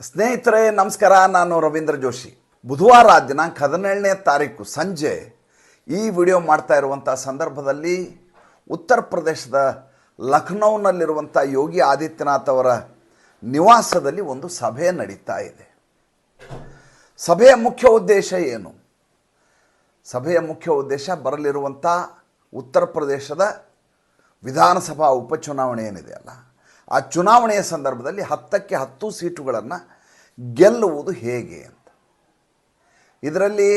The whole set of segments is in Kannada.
ಸ್ನೇಹಿತರೆ, ನಮಸ್ಕಾರ. ನಾನು ರವೀಂದ್ರ ಜೋಶಿ. ಬುಧವಾರ ದಿನಾಂಕ ಹದಿನೇಳನೇ ತಾರೀಕು ಸಂಜೆ ಈ ವಿಡಿಯೋ ಮಾಡ್ತಾ ಇರುವಂಥ ಸಂದರ್ಭದಲ್ಲಿ ಉತ್ತರ ಪ್ರದೇಶದ ಲಖನೌನಲ್ಲಿರುವಂಥ ಯೋಗಿ ಆದಿತ್ಯನಾಥ್ ಅವರ ನಿವಾಸದಲ್ಲಿ ಒಂದು ಸಭೆ ನಡೀತಾ ಇದೆ. ಸಭೆಯ ಮುಖ್ಯ ಉದ್ದೇಶ ಏನು? ಸಭೆಯ ಮುಖ್ಯ ಉದ್ದೇಶ ಬರಲಿರುವಂಥ ಉತ್ತರ ಪ್ರದೇಶದ ವಿಧಾನಸಭಾ ಉಪಚುನಾವಣೆ ಏನಿದೆ ಅಲ್ಲ? ಆ ಚುನಾವಣೆಯ ಸಂದರ್ಭದಲ್ಲಿ ಹತ್ತಕ್ಕೆ ಹತ್ತು ಸೀಟುಗಳನ್ನು ಗೆಲ್ಲುವುದು ಹೇಗೆ ಅಂತ. ಇದರಲ್ಲಿ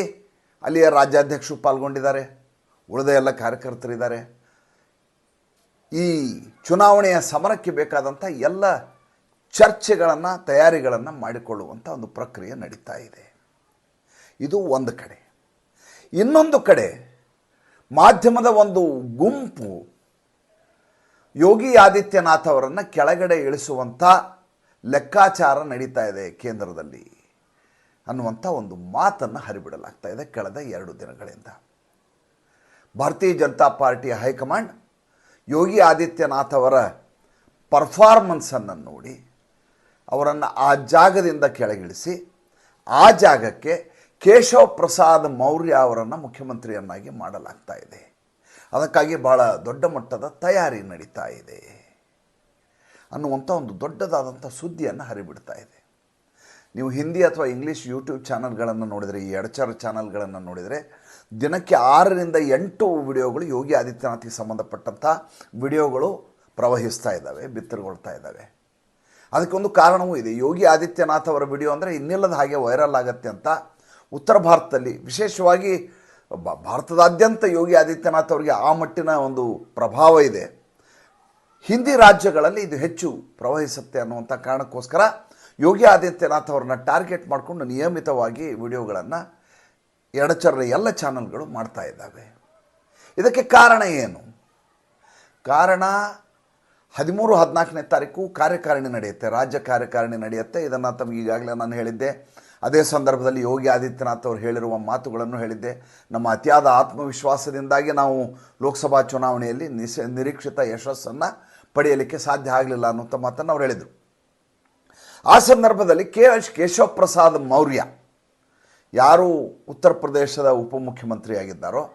ಅಲ್ಲಿಯ ರಾಜ್ಯಾಧ್ಯಕ್ಷರು ಪಾಲ್ಗೊಂಡಿದ್ದಾರೆ, ಉಳಿದ ಎಲ್ಲ ಕಾರ್ಯಕರ್ತರಿದ್ದಾರೆ. ಈ ಚುನಾವಣೆಯ ಸಮರಕ್ಕೆ ಬೇಕಾದಂಥ ಎಲ್ಲ ಚರ್ಚೆಗಳನ್ನು, ತಯಾರಿಗಳನ್ನು ಮಾಡಿಕೊಳ್ಳುವಂಥ ಒಂದು ಪ್ರಕ್ರಿಯೆ ನಡೀತಾ ಇದೆ. ಇದು ಒಂದು ಕಡೆ. ಇನ್ನೊಂದು ಕಡೆ, ಮಾಧ್ಯಮದ ಒಂದು ಗುಂಪು ಯೋಗಿ ಆದಿತ್ಯನಾಥ್ ಅವರನ್ನು ಕೆಳಗಡೆ ಇಳಿಸುವಂಥ ಲೆಕ್ಕಾಚಾರ ನಡೀತಾ ಇದೆ ಕೇಂದ್ರದಲ್ಲಿ ಅನ್ನುವಂಥ ಒಂದು ಮಾತನ್ನು ಹರಿಬಿಡಲಾಗ್ತಾ ಇದೆ ಕಳೆದ ಎರಡು ದಿನಗಳಿಂದ. ಭಾರತೀಯ ಜನತಾ ಪಾರ್ಟಿಯ ಹೈಕಮಾಂಡ್ ಯೋಗಿ ಆದಿತ್ಯನಾಥ್ ಅವರ ಪರ್ಫಾರ್ಮೆನ್ಸನ್ನು ನೋಡಿ, ಅವರನ್ನು ಆ ಜಾಗದಿಂದ ಕೆಳಗಿಳಿಸಿ, ಆ ಜಾಗಕ್ಕೆ ಕೇಶವ್ ಪ್ರಸಾದ್ ಮೌರ್ಯ ಅವರನ್ನು ಮುಖ್ಯಮಂತ್ರಿಯನ್ನಾಗಿ ಮಾಡಲಾಗ್ತಾ ಇದೆ. ಅದಕ್ಕಾಗಿ ಬಹಳ ದೊಡ್ಡ ಮಟ್ಟದ ತಯಾರಿ ನಡೀತಾ ಇದೆ ಅನ್ನುವಂಥ ಒಂದು ದೊಡ್ಡದಾದಂಥ ಸುದ್ದಿಯನ್ನು ಹರಿಬಿಡ್ತಾ ಇದೆ. ನೀವು ಹಿಂದಿ ಅಥವಾ ಇಂಗ್ಲೀಷ್ ಯೂಟ್ಯೂಬ್ ಚಾನಲ್ಗಳನ್ನು ನೋಡಿದರೆ, ಈ ಎಡಚರ ಚಾನಲ್ಗಳನ್ನು ನೋಡಿದರೆ, ದಿನಕ್ಕೆ ಆರರಿಂದ ಎಂಟು ವಿಡಿಯೋಗಳು ಯೋಗಿ ಆದಿತ್ಯನಾಥಿಗೆ ಸಂಬಂಧಪಟ್ಟಂಥ ವಿಡಿಯೋಗಳು ಪ್ರವಹಿಸ್ತಾ ಇದ್ದಾವೆ, ಬಿತ್ತರಗೊಳ್ತಾ ಇದ್ದಾವೆ. ಅದಕ್ಕೊಂದು ಕಾರಣವೂ ಇದೆ. ಯೋಗಿ ಆದಿತ್ಯನಾಥ್ ಅವರ ವಿಡಿಯೋ ಅಂದರೆ ಇನ್ನಿಲ್ಲದ ಹಾಗೆ ವೈರಲ್ ಆಗತ್ತೆ ಅಂತ ಉತ್ತರ ಭಾರತದಲ್ಲಿ ವಿಶೇಷವಾಗಿ ಭಾರತದಾದ್ಯಂತ ಯೋಗಿ ಆದಿತ್ಯನಾಥ್ ಅವರಿಗೆ ಆ ಮಟ್ಟಿನ ಒಂದು ಪ್ರಭಾವ ಇದೆ. ಹಿಂದಿ ರಾಜ್ಯಗಳಲ್ಲಿ ಇದು ಹೆಚ್ಚು ಪ್ರವಹಿಸುತ್ತೆ ಅನ್ನುವಂಥ ಕಾರಣಕ್ಕೋಸ್ಕರ ಯೋಗಿ ಆದಿತ್ಯನಾಥ್ ಅವ್ರನ್ನ ಟಾರ್ಗೆಟ್ ಮಾಡಿಕೊಂಡು ನಿಯಮಿತವಾಗಿ ವಿಡಿಯೋಗಳನ್ನು ಎಡಚರ ಎಲ್ಲ ಚಾನಲ್ಗಳು ಮಾಡ್ತಾ ಇದ್ದಾವೆ. ಇದಕ್ಕೆ ಕಾರಣ ಏನು? ಕಾರಣ ಹದಿಮೂರು, ಹದಿನಾಲ್ಕನೇ ತಾರೀಕು ಕಾರ್ಯಕಾರಿಣಿ ನಡೆಯುತ್ತೆ. ರಾಜ್ಯ ಕಾರ್ಯಕಾರಿಣಿ ನಡೆಯುತ್ತೆ. ಇದನ್ನು ತಮಗೆ ಈಗಾಗಲೇ ನಾನು ಹೇಳಿದ್ದೆ. ಅದೇ ಸಂದರ್ಭದಲ್ಲಿ ಯೋಗಿ ಆದಿತ್ಯನಾಥ್ ಅವರು ಹೇಳಿರುವ ಮಾತುಗಳನ್ನು ಹೇಳಿದ್ದೆ. ನಮ್ಮ ಅತಿಯಾದ ಆತ್ಮವಿಶ್ವಾಸದಿಂದಾಗಿ ನಾವು ಲೋಕಸಭಾ ಚುನಾವಣೆಯಲ್ಲಿ ನಿಸ, ನಿರೀಕ್ಷಿತ ಯಶಸ್ಸನ್ನು ಪಡೆಯಲಿಕ್ಕೆ ಸಾಧ್ಯ ಆಗಲಿಲ್ಲ ಅನ್ನುವಂಥ ಮಾತನ್ನು ಅವ್ರು ಹೇಳಿದರು. ಆ ಸಂದರ್ಭದಲ್ಲಿ ಕೆ ಎಚ್ ಕೇಶವ ಪ್ರಸಾದ್ ಮೌರ್ಯ ಯಾರು ಉತ್ತರ ಪ್ರದೇಶದ ಉಪಮುಖ್ಯಮಂತ್ರಿಯಾಗಿದ್ದಾರೋ,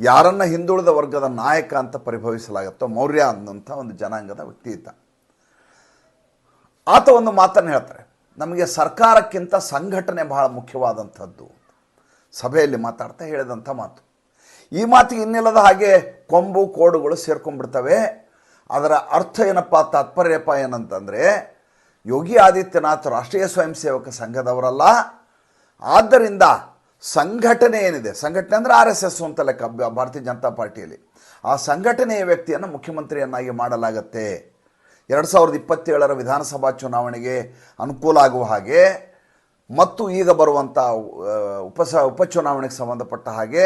ಯಾರನ್ನು ಹಿಂದುಳಿದ ವರ್ಗದ ನಾಯಕ ಅಂತ ಪರಿಭವಿಸಲಾಗುತ್ತೋ ಮೌರ್ಯ ಅನ್ನೋಂಥ ಒಂದು ಜನಾಂಗದ ವ್ಯಕ್ತಿ ಇದ್ದ. ಆತ ಒಂದು ಮಾತನ್ನು ಹೇಳ್ತಾರೆ. ನಮಗೆ ಸರ್ಕಾರಕ್ಕಿಂತ ಸಂಘಟನೆ ಬಹಳ ಮುಖ್ಯವಾದಂಥದ್ದು. ಸಭೆಯಲ್ಲಿ ಮಾತಾಡ್ತಾ ಹೇಳಿದಂಥ ಮಾತು. ಈ ಮಾತಿಗೆ ಇನ್ನಿಲ್ಲದ ಹಾಗೆ ಕೊಂಬು, ಕೋಡುಗಳು ಸೇರ್ಕೊಂಡ್ಬಿಡ್ತವೆ. ಅದರ ಅರ್ಥ ಏನಪ್ಪ ತಾತ್ಪರ್ಯಪ್ಪ ಏನಂತಂದರೆ, ಯೋಗಿ ಆದಿತ್ಯನಾಥ್ ರಾಷ್ಟ್ರೀಯ ಸ್ವಯಂ ಸೇವಕ ಸಂಘದವರಲ್ಲ. ಆದ್ದರಿಂದ ಸಂಘಟನೆ ಏನಿದೆ? ಸಂಘಟನೆ ಅಂದರೆ ಆರ್ ಎಸ್ ಎಸ್ ಅಂತ ಲೆಕ್ಕ, ಭಾರತೀಯ ಜನತಾ ಪಾರ್ಟಿಯಲ್ಲಿ. ಆ ಸಂಘಟನೆಯ ವ್ಯಕ್ತಿಯನ್ನು ಮುಖ್ಯಮಂತ್ರಿಯನ್ನಾಗಿ ಮಾಡಲಾಗತ್ತೆ. ಎರಡು ಸಾವಿರದ ಇಪ್ಪತ್ತೇಳರ ವಿಧಾನಸಭಾ ಚುನಾವಣೆಗೆ ಅನುಕೂಲ ಆಗುವ ಹಾಗೆ ಮತ್ತು ಈಗ ಬರುವಂಥ ಉಪ ಉಪಸ, ಉಪಚುನಾವಣೆಗೆ ಸಂಬಂಧಪಟ್ಟ ಹಾಗೆ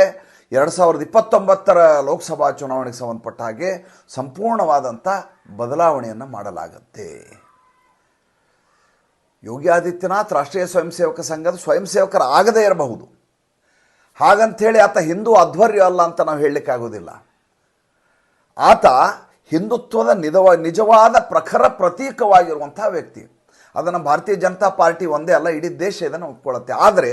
ಎರಡು ಸಾವಿರದ ಇಪ್ಪತ್ತೊಂಬತ್ತರ ಲೋಕಸಭಾ ಚುನಾವಣೆಗೆ ಸಂಬಂಧಪಟ್ಟ ಹಾಗೆ ಸಂಪೂರ್ಣವಾದಂಥ ಬದಲಾವಣೆಯನ್ನು ಮಾಡಲಾಗತ್ತೆ. ಯೋಗಿ ಆದಿತ್ಯನಾಥ್ ರಾಷ್ಟ್ರೀಯ ಸ್ವಯಂ ಸೇವಕ ಸಂಘದ ಸ್ವಯಂ ಸೇವಕರು ಆಗದೇ ಇರಬಹುದು. ಹಾಗಂಥೇಳಿ ಆತ ಹಿಂದೂ ಅಧ್ವರ್ಯ ಅಲ್ಲ ಅಂತ ನಾವು ಹೇಳಲಿಕ್ಕಾಗೋದಿಲ್ಲ. ಆತ ಹಿಂದುತ್ವದ ನಿಧವ ನಿಜವಾದ ಪ್ರಖರ ಪ್ರತೀಕವಾಗಿರುವಂಥ ವ್ಯಕ್ತಿ. ಅದನ್ನು ಭಾರತೀಯ ಜನತಾ ಪಾರ್ಟಿ ಒಂದೇ ಅಲ್ಲ, ಇಡೀ ದೇಶ ಇದನ್ನು ಒಪ್ಕೊಳ್ಳುತ್ತೆ. ಆದರೆ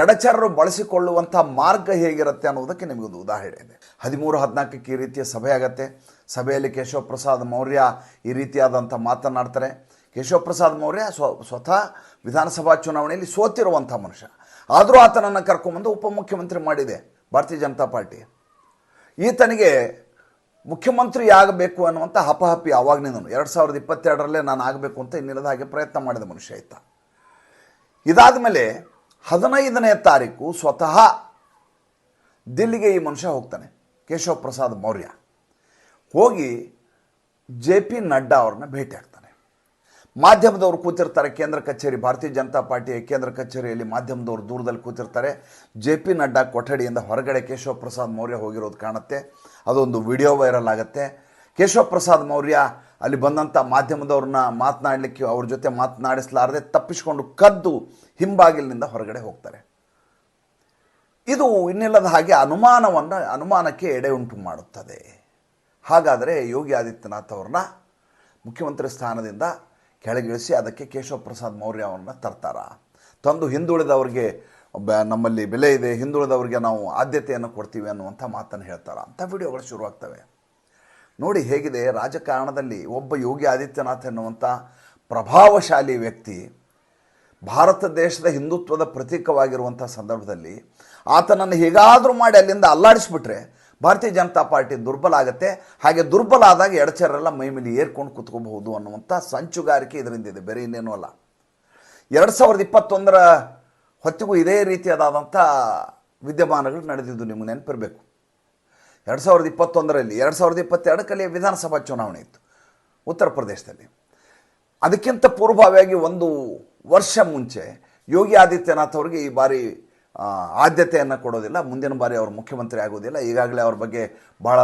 ಎಡಚರರು ಬಳಸಿಕೊಳ್ಳುವಂಥ ಮಾರ್ಗ ಹೇಗಿರುತ್ತೆ ಅನ್ನೋದಕ್ಕೆ ನಿಮಗೊಂದು ಉದಾಹರಣೆ ಇದೆ. ಹದಿಮೂರು, ಹದಿನಾಲ್ಕಕ್ಕೆ ಈ ರೀತಿಯ ಸಭೆ ಆಗತ್ತೆ. ಸಭೆಯಲ್ಲಿ ಕೇಶವ ಪ್ರಸಾದ್ ಮೌರ್ಯ ಈ ರೀತಿಯಾದಂಥ ಮಾತನಾಡ್ತಾರೆ. ಕೇಶವ ಪ್ರಸಾದ್ ಮೌರ್ಯ ಸ್ವ, ಸ್ವತಃ ವಿಧಾನಸಭಾ ಚುನಾವಣೆಯಲ್ಲಿ ಸೋತಿರುವಂಥ ಮನುಷ್ಯ. ಆದರೂ ಆತನನ್ನು ಕರ್ಕೊಂಬಂದು ಉಪಮುಖ್ಯಮಂತ್ರಿ ಮಾಡಿದೆ, ಭಾರತೀಯ ಜನತಾ ಪಾರ್ಟಿ. ಈತನಿಗೆ ಮುಖ್ಯಮಂತ್ರಿ ಆಗಬೇಕು ಅನ್ನುವಂಥ ಹಪಹಪಿ ಆವಾಗಲಿಂದನು ಎರಡು ಸಾವಿರದ ಇಪ್ಪತ್ತೆರಡರಲ್ಲೇ ನಾನು ಆಗಬೇಕು ಅಂತ ಇನ್ನಿಲ್ಲದ ಹಾಗೆ ಪ್ರಯತ್ನ ಮಾಡಿದ ಮನುಷ್ಯ ಆಯ್ತ ಇದಾದ ಮೇಲೆ ಹದಿನೈದನೇ ತಾರೀಕು ಸ್ವತಃ ದಿಲ್ಲಿಗೆ ಈ ಮನುಷ್ಯ ಹೋಗ್ತಾನೆ ಕೇಶವ ಪ್ರಸಾದ್ ಮೌರ್ಯ. ಹೋಗಿ ಜೆ ಪಿ ನಡ್ಡಾ ಅವ್ರನ್ನ ಭೇಟಿ ಆಗ್ತಾನೆ. ಮಾಧ್ಯಮದವರು ಕೂತಿರ್ತಾರೆ ಕೇಂದ್ರ ಕಚೇರಿ, ಭಾರತೀಯ ಜನತಾ ಪಾರ್ಟಿಯ ಕೇಂದ್ರ ಕಚೇರಿಯಲ್ಲಿ ಮಾಧ್ಯಮದವರು ದೂರದಲ್ಲಿ ಕೂತಿರ್ತಾರೆ. ಜೆ ಪಿ ನಡ್ಡಾ ಕೊಠಡಿಯಿಂದ ಹೊರಗಡೆ ಕೇಶವ ಪ್ರಸಾದ್ ಮೌರ್ಯ ಹೋಗಿರೋದು ಕಾಣುತ್ತೆ. ಅದೊಂದು ವಿಡಿಯೋ ವೈರಲ್ ಆಗುತ್ತೆ. ಕೇಶವ ಪ್ರಸಾದ್ ಮೌರ್ಯ ಅಲ್ಲಿ ಬಂದಂಥ ಮಾಧ್ಯಮದವ್ರನ್ನ ಮಾತನಾಡಲಿಕ್ಕೆ ಅವ್ರ ಜೊತೆ ಮಾತನಾಡಿಸಲಾರದೆ ತಪ್ಪಿಸಿಕೊಂಡು ಕದ್ದು ಹಿಂಬಾಗಿಲಿನಿಂದ ಹೊರಗಡೆ ಹೋಗ್ತಾರೆ. ಇದು ಇನ್ನಿಲ್ಲದ ಹಾಗೆ ಅನುಮಾನವನ್ನು, ಅನುಮಾನಕ್ಕೆ ಎಡೆ ಉಂಟು ಮಾಡುತ್ತದೆ. ಹಾಗಾದರೆ ಯೋಗಿ ಆದಿತ್ಯನಾಥ್ ಅವ್ರನ್ನ ಮುಖ್ಯಮಂತ್ರಿ ಸ್ಥಾನದಿಂದ ಕೆಳಗಿಳಿಸಿ ಅದಕ್ಕೆ ಕೇಶವ ಪ್ರಸಾದ್ ಮೌರ್ಯ ಅವರನ್ನ ತರ್ತಾರ. ತಂದು ಹಿಂದುಳಿದವ್ರಿಗೆ ನಮ್ಮಲ್ಲಿ ಬೆಲೆ ಇದೆ, ಹಿಂದುಳಿದವ್ರಿಗೆ ನಾವು ಆದ್ಯತೆಯನ್ನು ಕೊಡ್ತೀವಿ ಅನ್ನುವಂಥ ಮಾತನ್ನು ಹೇಳ್ತಾರ. ಅಂಥ ವಿಡಿಯೋಗಳು ಶುರುವಾಗ್ತವೆ ನೋಡಿ ಹೇಗಿದೆ, ರಾಜಕಾರಣದಲ್ಲಿ ಒಬ್ಬ ಯೋಗಿ ಆದಿತ್ಯನಾಥ್ ಎನ್ನುವಂಥ ಪ್ರಭಾವಶಾಲಿ ವ್ಯಕ್ತಿ, ಭಾರತ ದೇಶದ ಹಿಂದುತ್ವದ ಪ್ರತೀಕವಾಗಿರುವಂಥ ಸಂದರ್ಭದಲ್ಲಿ ಆತನನ್ನು ಹೇಗಾದರೂ ಮಾಡಿ ಅಲ್ಲಿಂದ ಅಲ್ಲಾಡಿಸ್ಬಿಟ್ರೆ ಭಾರತೀಯ ಜನತಾ ಪಾರ್ಟಿ ದುರ್ಬಲ ಆಗುತ್ತೆ. ಹಾಗೆ ದುರ್ಬಲ ಆದಾಗ ಎಡಚರೆಲ್ಲ ಮೈ ಮೇಲೆ ಏರ್ಕೊಂಡು ಕೂತ್ಕೋಬಹುದು ಅನ್ನುವಂಥ ಸಂಚುಗಾರಿಕೆ ಇದರಿಂದ ಇದೆ. ಬೇರೆ ಇನ್ನೇನೂ ಅಲ್ಲ. ಎರಡು ಸಾವಿರದ ಇಪ್ಪತ್ತೊಂದರ ಹೊತ್ತಿಗೂ ಇದೇ ರೀತಿಯಾದಂಥ ವಿದ್ಯಮಾನಗಳು ನಡೆದಿದ್ದು ನಿಮಗೆ ನೆನಪಿರಬೇಕು. ಎರಡು ಸಾವಿರದ ಇಪ್ಪತ್ತೊಂದರಲ್ಲಿ, ಎರಡು ಸಾವಿರದ ಇಪ್ಪತ್ತೆರಡಕ್ಕಲ್ಲಿ ವಿಧಾನಸಭಾ ಚುನಾವಣೆ ಇತ್ತು ಉತ್ತರ ಪ್ರದೇಶದಲ್ಲಿ. ಅದಕ್ಕಿಂತ ಪೂರ್ವಭಾವಿಯಾಗಿ ಒಂದು ವರ್ಷ ಮುಂಚೆ ಯೋಗಿ ಆದಿತ್ಯನಾಥ್ ಅವರಿಗೆ ಈ ಬಾರಿ ಆದ್ಯತೆಯನ್ನು ಕೊಡೋದಿಲ್ಲ. ಮುಂದಿನ ಬಾರಿ ಅವರು ಮುಖ್ಯಮಂತ್ರಿ ಆಗೋದಿಲ್ಲ. ಈಗಾಗಲೇ ಅವ್ರ ಬಗ್ಗೆ ಭಾಳ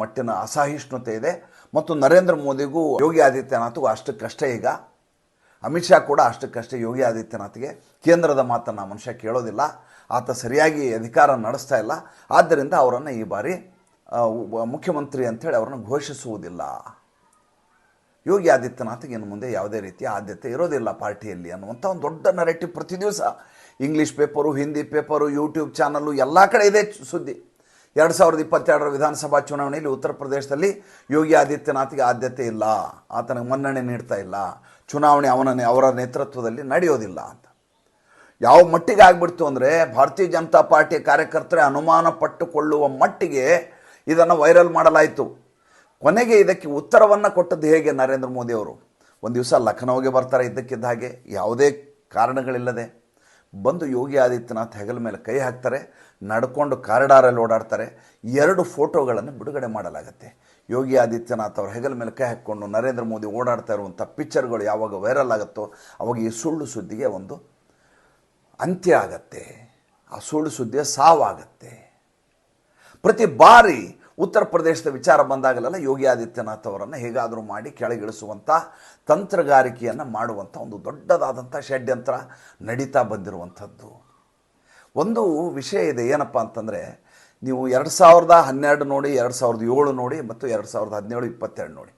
ಮಟ್ಟಿನ ಅಸಹಿಷ್ಣುತೆ ಇದೆ. ಮತ್ತು ನರೇಂದ್ರ ಮೋದಿಗೂ ಯೋಗಿ ಆದಿತ್ಯನಾಥ್ಗೂ ಅಷ್ಟಕ್ಕಷ್ಟೇ ಈಗ. ಅಮಿತ್ ಶಾ ಕೂಡ ಅಷ್ಟಕ್ಕಷ್ಟೇ ಯೋಗಿ ಆದಿತ್ಯನಾಥ್ಗೆ. ಕೇಂದ್ರದ ಮಾತನ್ನು ಮನುಷ್ಯ ಕೇಳೋದಿಲ್ಲ. ಆತ ಸರಿಯಾಗಿ ಅಧಿಕಾರ ನಡೆಸ್ತಾ ಇಲ್ಲ. ಆದ್ದರಿಂದ ಅವರನ್ನು ಈ ಬಾರಿ ಮುಖ್ಯಮಂತ್ರಿ ಅಂಥೇಳಿ ಅವರನ್ನು ಘೋಷಿಸುವುದಿಲ್ಲ. ಯೋಗಿ ಆದಿತ್ಯನಾಥ್ಗೆ ಇನ್ನು ಮುಂದೆ ಯಾವುದೇ ರೀತಿಯ ಆದ್ಯತೆ ಇರೋದಿಲ್ಲ ಪಾರ್ಟಿಯಲ್ಲಿ ಅನ್ನುವಂಥ ಒಂದು ದೊಡ್ಡ ನರೇಟಿವ್ ಪ್ರತಿ ದಿವಸ English paper Hindi paper YouTube channel ಎಲ್ಲ ಕಡೆ ಇದೆ ಸುದ್ದಿ. ಎರಡು ಸಾವಿರದ ಇಪ್ಪತ್ತೆರಡರ ವಿಧಾನಸಭಾ ಚುನಾವಣೆಯಲ್ಲಿ ಉತ್ತರ ಪ್ರದೇಶದಲ್ಲಿ ಯೋಗಿ ಆದಿತ್ಯನಾಥ್ಗೆ ಆದ್ಯತೆ ಇಲ್ಲ. ಆತನಿಗೆ ಮನ್ನಣೆ ನೀಡ್ತಾ ಇಲ್ಲ. ಚುನಾವಣೆ ಅವನ, ಅವರ ನೇತೃತ್ವದಲ್ಲಿ ನಡೆಯೋದಿಲ್ಲ ಅಂತ. ಯಾವ ಮಟ್ಟಿಗೆ ಆಗ್ಬಿಡ್ತು ಅಂದರೆ ಭಾರತೀಯ ಜನತಾ ಪಾರ್ಟಿಯ ಕಾರ್ಯಕರ್ತರೇ ಅನುಮಾನ ಪಟ್ಟುಕೊಳ್ಳುವ ಮಟ್ಟಿಗೆ ಇದನ್ನು ವೈರಲ್ ಮಾಡಲಾಯಿತು. ಕೊನೆಗೆ ಇದಕ್ಕೆ ಉತ್ತರವನ್ನು ಕೊಟ್ಟದ್ದು ಹೇಗೆ ನರೇಂದ್ರ ಮೋದಿ ಅವರು? ಒಂದು ದಿವಸ ಲಖನೌಗೆ ಬರ್ತಾರೆ ಇದ್ದಕ್ಕಿದ್ದ ಹಾಗೆ. ಯಾವುದೇ ಕಾರಣಗಳಿಲ್ಲದೆ. ಬಂದು ಯೋಗಿ ಆದಿತ್ಯನಾಥ್ ಹೆಗಲ ಮೇಲೆ ಕೈ ಹಾಕ್ತಾರೆ, ನಡ್ಕೊಂಡು ಕಾರಿಡಾರಲ್ಲಿ ಓಡಾಡ್ತಾರೆ. ಎರಡು ಫೋಟೋಗಳನ್ನು ಬಿಡುಗಡೆ ಮಾಡಲಾಗುತ್ತೆ. ಯೋಗಿ ಆದಿತ್ಯನಾಥ್ ಅವರ ಹೆಗಲ ಮೇಲೆ ಕೈ ಹಾಕ್ಕೊಂಡು ನರೇಂದ್ರ ಮೋದಿ ಓಡಾಡ್ತಾ ಇರುವಂಥ ಪಿಕ್ಚರ್ಗಳು ಯಾವಾಗ ವೈರಲ್ ಆಗುತ್ತೋ, ಅವಾಗ ಈ ಸುಳ್ಳು ಸುದ್ದಿಗೆ ಒಂದು ಅಂತ್ಯ ಆಗತ್ತೆ. ಆ ಸುಳ್ಳು ಸುದ್ದಿಯ ಸಾವಾಗತ್ತೆ. ಪ್ರತಿ ಬಾರಿ ಉತ್ತರ ಪ್ರದೇಶದ ವಿಚಾರ ಬಂದಾಗಲೆಲ್ಲ ಯೋಗಿ ಆದಿತ್ಯನಾಥ್ ಅವರನ್ನು ಹೇಗಾದರೂ ಮಾಡಿ ಕೆಳಗಿಳಿಸುವಂಥ ತಂತ್ರಗಾರಿಕೆಯನ್ನು ಮಾಡುವಂಥ ಒಂದು ದೊಡ್ಡದಾದಂಥ ಷಡ್ಯಂತ್ರ ನಡೀತಾ ಬಂದಿರುವಂಥದ್ದು. ಒಂದು ವಿಷಯ ಇದೆ, ಏನಪ್ಪ ಅಂತಂದರೆ ನೀವು ಎರಡು ಸಾವಿರದ ಹನ್ನೆರಡು ನೋಡಿ, ಎರಡು ಸಾವಿರದ ಏಳು ನೋಡಿ ಮತ್ತು ಎರಡು ಸಾವಿರದ ಹದಿನೇಳು, ಇಪ್ಪತ್ತೆರಡು ನೋಡಿ.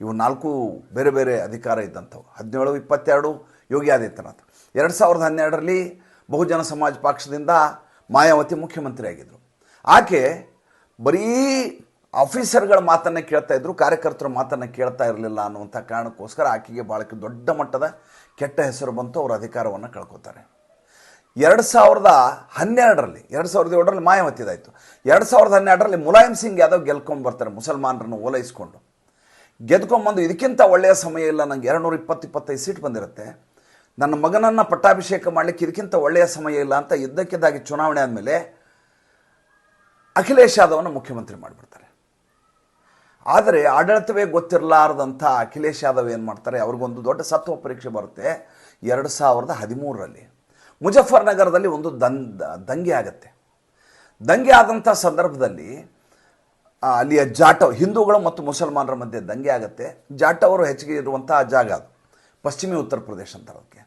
ಇವು ನಾಲ್ಕು ಬೇರೆ ಬೇರೆ ಅಧಿಕಾರ ಇದ್ದಂಥವು. ಹದಿನೇಳು, ಇಪ್ಪತ್ತೆರಡು, ಯೋಗಿ ಆದಿತ್ಯನಾಥ್. ಎರಡು ಸಾವಿರದ ಹನ್ನೆರಡರಲ್ಲಿ ಬಹುಜನ ಸಮಾಜ ಪಕ್ಷದಿಂದ ಮಾಯಾವತಿ ಮುಖ್ಯಮಂತ್ರಿ ಆಗಿದ್ದರು ಆಕೆ ಬರೀ ಆಫೀಸರ್ಗಳ ಮಾತನ್ನು ಕೇಳ್ತಾ ಇದ್ರು, ಕಾರ್ಯಕರ್ತರ ಮಾತನ್ನು ಕೇಳ್ತಾ ಇರಲಿಲ್ಲ ಅನ್ನುವಂಥ ಕಾರಣಕ್ಕೋಸ್ಕರ ಆಕೆಗೆ ಭಾಳ ದೊಡ್ಡ ಮಟ್ಟದ ಕೆಟ್ಟ ಹೆಸರು ಬಂತು, ಅವರು ಅಧಿಕಾರವನ್ನು ಕಳ್ಕೊತಾರೆ. ಎರಡು ಸಾವಿರದ ಹನ್ನೆರಡರಲ್ಲಿ, ಎರಡು ಸಾವಿರದ ಏಳರಲ್ಲಿ ಮಾಯಾವತಿದಾಯಿತು. ಎರಡು ಸಾವಿರದ ಹನ್ನೆರಡರಲ್ಲಿ ಮುಲಾಯಂ ಸಿಂಗ್ ಯಾದವ್ ಗೆಲ್ಕೊಂಡು ಬರ್ತಾರೆ, ಮುಸಲ್ಮಾನರನ್ನು ಓಲೈಸ್ಕೊಂಡು. ಗೆದ್ಕೊಂಬಂದು ಇದಕ್ಕಿಂತ ಒಳ್ಳೆಯ ಸಮಯ ಇಲ್ಲ ನನಗೆ ಎರಡುನೂರ ಇಪ್ಪತ್ತು, ಇಪ್ಪತ್ತೈದು ಸೀಟ್ ಬಂದಿರುತ್ತೆ. ನನ್ನ ಮಗನನ್ನು ಪಟ್ಟಾಭಿಷೇಕ ಮಾಡಲಿಕ್ಕೆ ಇದಕ್ಕಿಂತ ಒಳ್ಳೆಯ ಸಮಯ ಇಲ್ಲ ಅಂತ ಇದ್ದಕ್ಕಿದ್ದಾಗಿ ಚುನಾವಣೆ ಆದಮೇಲೆ ಅಖಿಲೇಶ್ ಯಾದವನ ಮುಖ್ಯಮಂತ್ರಿ ಮಾಡಿಬಿಡ್ತಾರೆ. ಆದರೆ ಆಡಳಿತವೇ ಗೊತ್ತಿರಲಾರದಂಥ ಅಖಿಲೇಶ್ ಯಾದವ್ ಏನು ಮಾಡ್ತಾರೆ? ಅವ್ರಿಗೊಂದು ದೊಡ್ಡ ಸತ್ವ ಪರೀಕ್ಷೆ ಬರುತ್ತೆ ಎರಡು ಸಾವಿರದ ಹದಿಮೂರರಲ್ಲಿ. ಮುಜಫರ್ನಗರದಲ್ಲಿ ಒಂದು ದನ್ ದಂಗೆ ಆಗುತ್ತೆ. ದಂಗೆ ಆದಂಥ ಸಂದರ್ಭದಲ್ಲಿ ಅಲ್ಲಿಯ ಜಾಟವ್ ಹಿಂದೂಗಳು ಮತ್ತು ಮುಸಲ್ಮಾನರ ಮಧ್ಯೆ ದಂಗೆ ಆಗುತ್ತೆ. ಜಾಟವರು ಹೆಚ್ಚಿಗೆ ಇರುವಂಥ ಜಾಗ ಅದು. ಪಶ್ಚಿಮಿ ಉತ್ತರ ಪ್ರದೇಶ ಅಂತ ಅದಕ್ಕೆ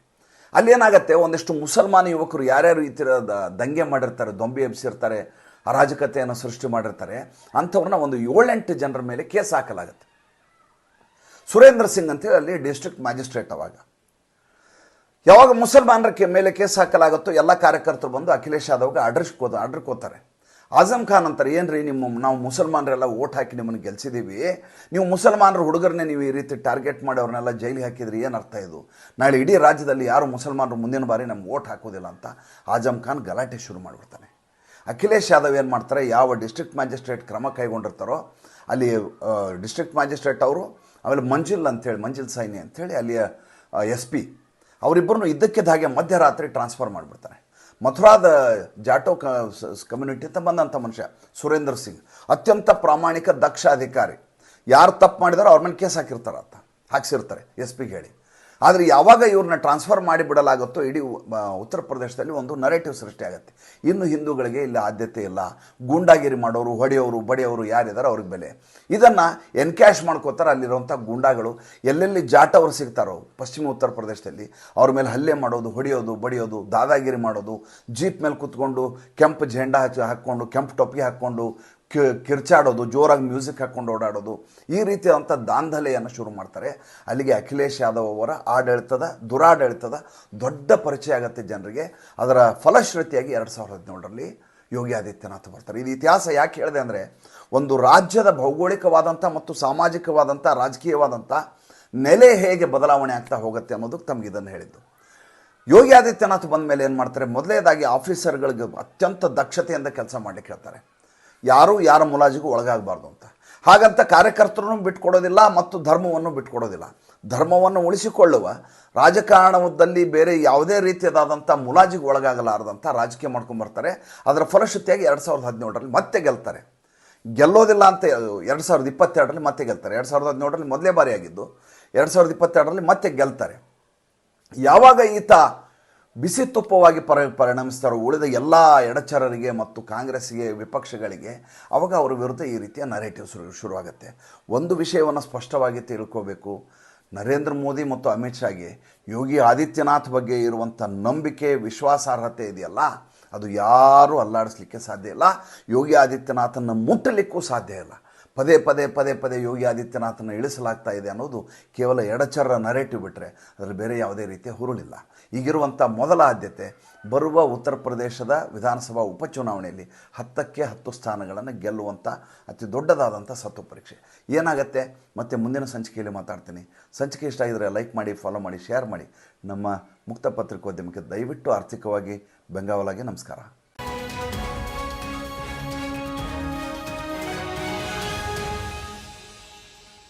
ಅಲ್ಲಿ ಏನಾಗುತ್ತೆ ಒಂದಿಷ್ಟು ಮುಸಲ್ಮಾನ ಯುವಕರು ಯಾರ್ಯಾರು ಈ ಥರ ದಂಗೆ ಮಾಡಿರ್ತಾರೆ, ದೊಂಬಿ ಎಬ್ಸಿರ್ತಾರೆ ಅರಾಜಕತೆಯನ್ನು ಸೃಷ್ಟಿ ಮಾಡಿರ್ತಾರೆ. ಅಂಥವ್ರನ್ನ ಒಂದು ಏಳೆಂಟು ಜನರ ಮೇಲೆ ಕೇಸ್ ಹಾಕಲಾಗುತ್ತೆ. ಸುರೇಂದ್ರ ಸಿಂಗ್ ಅಂತೇಳಿ ಅಲ್ಲಿ ಡಿಸ್ಟ್ರಿಕ್ಟ್ ಮ್ಯಾಜಿಸ್ಟ್ರೇಟ್ ಅವಾಗ. ಯಾವಾಗ ಮುಸಲ್ಮಾನರ ಮೇಲೆ ಕೇಸ್ ಹಾಕಲಾಗುತ್ತೋ ಎಲ್ಲ ಕಾರ್ಯಕರ್ತರು ಬಂದು ಅಖಿಲೇಶ್ ಯಾದವ್ಗೆ ಆರ್ಡರ್ ಅಡ್ರಿಕೋತಾರೆ ಆಜಮ್ ಖಾನ್ ಅಂತಾರೆ, ಏನ್ರಿ ನಿಮ್ಮ, ನಾವು ಮುಸಲ್ಮಾನರೆಲ್ಲ ಓಟ್ ಹಾಕಿ ನಿಮ್ಮನ್ನು ಗೆಲ್ಸಿದ್ದೀವಿ ನೀವು ಮುಸಲ್ಮಾನರ ಹುಡುಗರನ್ನೇ ನೀವು ಈ ರೀತಿ ಟಾರ್ಗೆಟ್ ಮಾಡಿ ಅವ್ರನ್ನೆಲ್ಲ ಜೈಲಿಗೆ ಹಾಕಿದ್ರಿ, ಏನು ಅರ್ಥ ಇದು? ನಾಳೆ ಇಡೀ ರಾಜ್ಯದಲ್ಲಿ ಯಾರು ಮುಸಲ್ಮಾನರು ಮುಂದಿನ ಬಾರಿ ನಮ್ಗೆ ಓಟ್ ಹಾಕೋದಿಲ್ಲ ಅಂತ ಆಜಮ್ ಖಾನ್ ಗಲಾಟೆ ಶುರು ಮಾಡಿಬಿಡ್ತಾನೆ. ಅಖಿಲೇಶ್ ಯಾದವ್ ಏನು ಮಾಡ್ತಾರೆ, ಯಾವ ಡಿಸ್ಟ್ರಿಕ್ಟ್ ಮ್ಯಾಜಿಸ್ಟ್ರೇಟ್ ಕ್ರಮ ಕೈಗೊಂಡಿರ್ತಾರೋ, ಅಲ್ಲಿ ಡಿಸ್ಟ್ರಿಕ್ಟ್ ಮ್ಯಾಜಿಸ್ಟ್ರೇಟ್ ಅವರು, ಆಮೇಲೆ ಮಂಜಿಲ್ ಅಂತೇಳಿ ಮಂಜಿಲ್ ಸೈನಿ ಅಂಥೇಳಿ ಅಲ್ಲಿಯ ಎಸ್ ಪಿ ಅವರಿಬ್ಬರನ್ನು ಇದ್ದಕ್ಕೆ ಹಾಗೆ ಮಧ್ಯರಾತ್ರಿ ಟ್ರಾನ್ಸ್ಫರ್ ಮಾಡಿಬಿಡ್ತಾರೆ. ಮಥುರಾದ ಜಾಟೋ ಕಮ್ಯುನಿಟಿ ಅಂತ ಬಂದಂಥ ಮನುಷ್ಯ, ಸುರೇಂದ್ರ ಸಿಂಗ್. ಅತ್ಯಂತ ಪ್ರಾಮಾಣಿಕ ದಕ್ಷ ಅಧಿಕಾರಿ. ಯಾರು ತಪ್ಪು ಮಾಡಿದಾರೋ ಅವ್ರ ಮೇಲೆ ಕೇಸ್ ಹಾಕಿರ್ತಾರೆ ಅಂತ, ಹಾಕ್ಸಿರ್ತಾರೆ ಎಸ್ ಪಿಗೆ ಹೇಳಿ. ಆದರೆ ಯಾವಾಗ ಇವ್ರನ್ನ ಟ್ರಾನ್ಸ್ಫರ್ ಮಾಡಿ ಬಿಡಲಾಗುತ್ತೋ ಇಡೀ ಉತ್ತರ ಪ್ರದೇಶದಲ್ಲಿ ಒಂದು ನರೇಟಿವ್ ಸೃಷ್ಟಿಯಾಗುತ್ತೆ ಇನ್ನು ಹಿಂದೂಗಳಿಗೆ ಇಲ್ಲಿ, ಆದ್ಯತೆ ಇಲ್ಲ. ಗೂಂಡಾಗಿರಿ ಮಾಡೋರು, ಹೊಡೆಯೋರು, ಬಡಿಯೋರು ಯಾರಿದ್ದಾರೆ ಅವ್ರಿಗೆ ಬೆಲೆ. ಇದನ್ನು ಎನ್ಕ್ಯಾಶ್ ಮಾಡ್ಕೋತಾರೆ ಅಲ್ಲಿರುವಂಥ ಗೂಂಡಾಗಳು. ಎಲ್ಲೆಲ್ಲಿ ಜಾಟವರು ಸಿಗ್ತಾರೋ ಪಶ್ಚಿಮ ಉತ್ತರ ಪ್ರದೇಶದಲ್ಲಿ ಅವ್ರ ಮೇಲೆ ಹಲ್ಲೆ ಮಾಡೋದು, ಹೊಡೆಯೋದು, ಬಡಿಯೋದು, ದಾದಾಗಿರಿ ಮಾಡೋದು, ಜೀಪ್ ಮೇಲೆ ಕುತ್ಕೊಂಡು ಕೆಂಪು ಜೆಂಡಾ ಹಚ್ಚಿ ಹಾಕ್ಕೊಂಡು, ಕೆಂಪು ಟೊಪ್ಪಿಗೆ ಹಾಕ್ಕೊಂಡು ಕಿ- ಕಿರ್ಚಾಡೋದು, ಜೋರಾಗಿ ಮ್ಯೂಸಿಕ್ ಹಾಕ್ಕೊಂಡು ಓಡಾಡೋದು, ಈ ರೀತಿಯಾದಂಥ ದಾಂಧಲೆಯನ್ನು ಶುರು ಮಾಡ್ತಾರೆ. ಅಲ್ಲಿಗೆ ಅಖಿಲೇಶ್ ಯಾದವ್ ಅವರ ಆಡಳಿತದ, ದುರಾಡಳಿತದ ದೊಡ್ಡ ಪರಿಚಯ ಆಗುತ್ತೆ ಜನರಿಗೆ. ಅದರ ಫಲಶ್ರುತಿಯಾಗಿ ಎರಡು ಸಾವಿರದ ಹದಿನೇಳರಲ್ಲಿ ಯೋಗಿ ಆದಿತ್ಯನಾಥ್ ಬರ್ತಾರೆ. ಇದು ಇತಿಹಾಸ ಯಾಕೆ ಹೇಳಿದೆ ಅಂದರೆ, ಒಂದು ರಾಜ್ಯದ ಭೌಗೋಳಿಕವಾದಂಥ ಮತ್ತು ಸಾಮಾಜಿಕವಾದಂಥ, ರಾಜಕೀಯವಾದಂಥ ನೆಲೆ ಹೇಗೆ ಬದಲಾವಣೆ ಆಗ್ತಾ ಹೋಗುತ್ತೆ ಅನ್ನೋದಕ್ಕೆ ತಮಗೆ ಇದನ್ನು ಹೇಳಿದ್ದು. ಯೋಗಿ ಆದಿತ್ಯನಾಥ್ ಬಂದ ಮೇಲೆ ಏನು ಮಾಡ್ತಾರೆ? ಮೊದಲೇದಾಗಿ ಆಫೀಸರ್ಗಳಿಗೆ ಅತ್ಯಂತ ದಕ್ಷತೆಯಿಂದ ಕೆಲಸ ಮಾಡಲಿಕ್ಕೆ ಹೇಳ್ತಾರೆ. ಯಾರೂ ಯಾರ ಮುಲಾಜಿಗೂ ಒಳಗಾಗಬಾರ್ದು ಅಂತ. ಹಾಗಂತ ಕಾರ್ಯಕರ್ತರನ್ನು ಬಿಟ್ಕೊಡೋದಿಲ್ಲ ಮತ್ತು ಧರ್ಮವನ್ನು ಬಿಟ್ಕೊಡೋದಿಲ್ಲ. ಧರ್ಮವನ್ನು ಉಳಿಸಿಕೊಳ್ಳುವ ರಾಜಕಾರಣದಲ್ಲಿ ಬೇರೆ ಯಾವುದೇ ರೀತಿಯಾದಂಥ ಮುಲಾಜಿಗೆ ಒಳಗಾಗಲಾರದಂಥ ರಾಜಕೀಯ ಮಾಡ್ಕೊಂಬರ್ತಾರೆ ಅದರ ಫಲಶ್ರುತಿಯಾಗಿ ಎರಡು ಸಾವಿರದ ಹದಿನೇಳರಲ್ಲಿ ಮತ್ತೆ ಗೆಲ್ತಾರೆ. ಗೆಲ್ಲೋದಿಲ್ಲ ಅಂತ ಎರಡು ಸಾವಿರದ ಇಪ್ಪತ್ತೆರಡರಲ್ಲಿ ಮತ್ತೆ ಗೆಲ್ತಾರೆ. ಎರಡು ಸಾವಿರದ ಹದಿನೇಳರಲ್ಲಿ ಮೊದಲೇ ಬಾರಿ ಆಗಿದ್ದು ಎರಡು ಸಾವಿರದ ಇಪ್ಪತ್ತೆರಡರಲ್ಲಿ ಮತ್ತೆ ಗೆಲ್ತಾರೆ. ಯಾವಾಗ ಈತ ಬಿಸಿ ತುಪ್ಪವಾಗಿ ಪರ ಪರಿಣಮಿಸ್ತಾರೋ ಉಳಿದ ಎಲ್ಲ ಎಡಚರರಿಗೆ ಮತ್ತು ಕಾಂಗ್ರೆಸ್ಗೆ ವಿಪಕ್ಷಗಳಿಗೆ, ಅವಾಗ ಅವರ ವಿರುದ್ಧ ಈ ರೀತಿಯ ನರೇಟಿವ್ ಶುರು, ಶುರುವಾಗುತ್ತೆ. ಒಂದು ವಿಷಯವನ್ನು ಸ್ಪಷ್ಟವಾಗಿ ತಿಳ್ಕೋಬೇಕು. ನರೇಂದ್ರ ಮೋದಿ ಮತ್ತು ಅಮಿತ್ ಶಾಗೆ ಯೋಗಿ ಆದಿತ್ಯನಾಥ್ ಬಗ್ಗೆ ಇರುವಂಥ ನಂಬಿಕೆ, ವಿಶ್ವಾಸಾರ್ಹತೆ ಇದೆಯಲ್ಲ, ಅದು ಯಾರೂ ಅಲ್ಲಾಡಿಸ್ಲಿಕ್ಕೆ ಸಾಧ್ಯ ಇಲ್ಲ. ಯೋಗಿ ಆದಿತ್ಯನಾಥನ್ನು ಮುಟ್ಟಲಿಕ್ಕೂ ಸಾಧ್ಯ ಇಲ್ಲ. ಪದೇ ಪದೇ ಪದೇ ಪದೇ ಯೋಗಿ ಆದಿತ್ಯನಾಥನ ಇಳಿಸಲಾಗ್ತಾ ಇದೆ ಅನ್ನೋದು ಕೇವಲ ಎಡಚರ ನರೇಟಿವ್ ಬಿಟ್ಟರೆ ಅದರಲ್ಲಿ ಬೇರೆ ಯಾವುದೇ ರೀತಿಯ ಹುರುಳಿಲ್ಲ. ಈಗಿರುವಂಥ ಮೊದಲ ಆದ್ಯತೆ ಬರುವ ಉತ್ತರ ಪ್ರದೇಶದ ವಿಧಾನಸಭಾ ಉಪಚುನಾವಣೆಯಲ್ಲಿ ಹತ್ತಕ್ಕೆ ಹತ್ತು ಸ್ಥಾನಗಳನ್ನು ಗೆಲ್ಲುವಂಥ ಅತಿ ದೊಡ್ಡದಾದಂಥ ಸತ್ತು ಪರೀಕ್ಷೆ. ಏನಾಗುತ್ತೆ? ಮತ್ತೆ ಮುಂದಿನ ಸಂಚಿಕೆಯಲ್ಲಿ ಮಾತಾಡ್ತೀನಿ. ಸಂಚಿಕೆ ಇಷ್ಟ ಆಗಿದ್ರೆ ಲೈಕ್ ಮಾಡಿ, ಫಾಲೋ ಮಾಡಿ, ಶೇರ್ ಮಾಡಿ. ನಮ್ಮ ಮುಕ್ತ ಪತ್ರಿಕೋದ್ಯಮಕ್ಕೆ ದಯವಿಟ್ಟು ಆರ್ಥಿಕವಾಗಿ ಬೆಂಗಾವಲಾಗಿ ನಮಸ್ಕಾರ.